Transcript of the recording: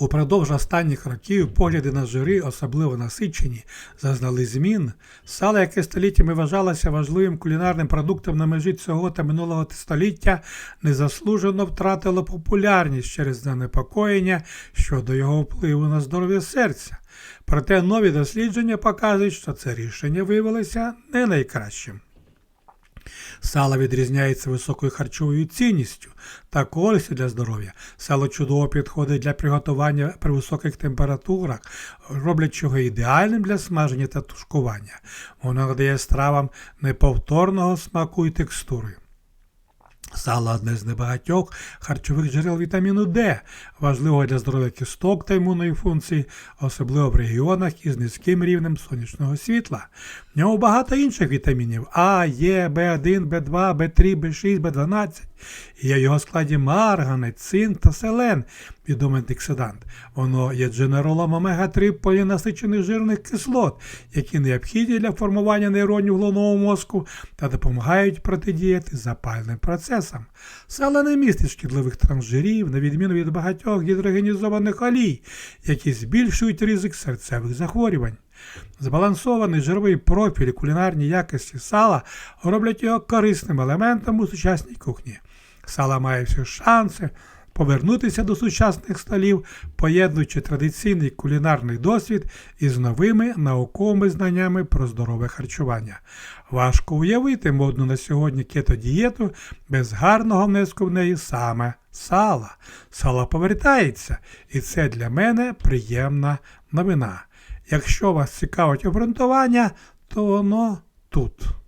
Упродовж останніх років погляди на жири, особливо насичені, зазнали змін. Сало, яке століттями вважалося важливим кулінарним продуктом на межі цього та минулого століття, незаслужено втратило популярність через занепокоєння щодо його впливу на здоров'я серця. Проте нові дослідження показують, що це рішення виявилося не найкращим. Сало відрізняється високою харчовою цінністю та користю для здоров'я. Сало чудово підходить для приготування при високих температурах, роблячи його ідеальним для смаження та тушкування. Воно надає стравам неповторного смаку і текстури. Сало одне з небагатьох харчових джерел вітаміну Д, важливого для здоров'я кісток та імунної функції, особливо в регіонах із низьким рівнем сонячного світла. В ньому багато інших вітамінів А, Е, В1, В2, В3, В6, В12. Є в його складі марганець, цинк та селен, відомий антиоксидант. Воно є дженералом омега-3 полінасичених жирних кислот, які необхідні для формування нейронів головного мозку та допомагають протидіяти запальним процесам. Сало не містить шкідливих трансжирів, на відміну від багатьох гідрогенізованих олій, які збільшують ризик серцевих захворювань. Збалансований жировий профіль і кулінарні якості сала роблять його корисним елементом у сучасній кухні. Сало має всі шанси повернутися до сучасних столів, поєднуючи традиційний кулінарний досвід із новими науковими знаннями про здорове харчування. Важко уявити модну на сьогодні кетодієту без гарного внеску в неї саме сала. Сало повертається, і це для мене приємна новина. Якщо вас цікавить обґрунтування, то воно тут.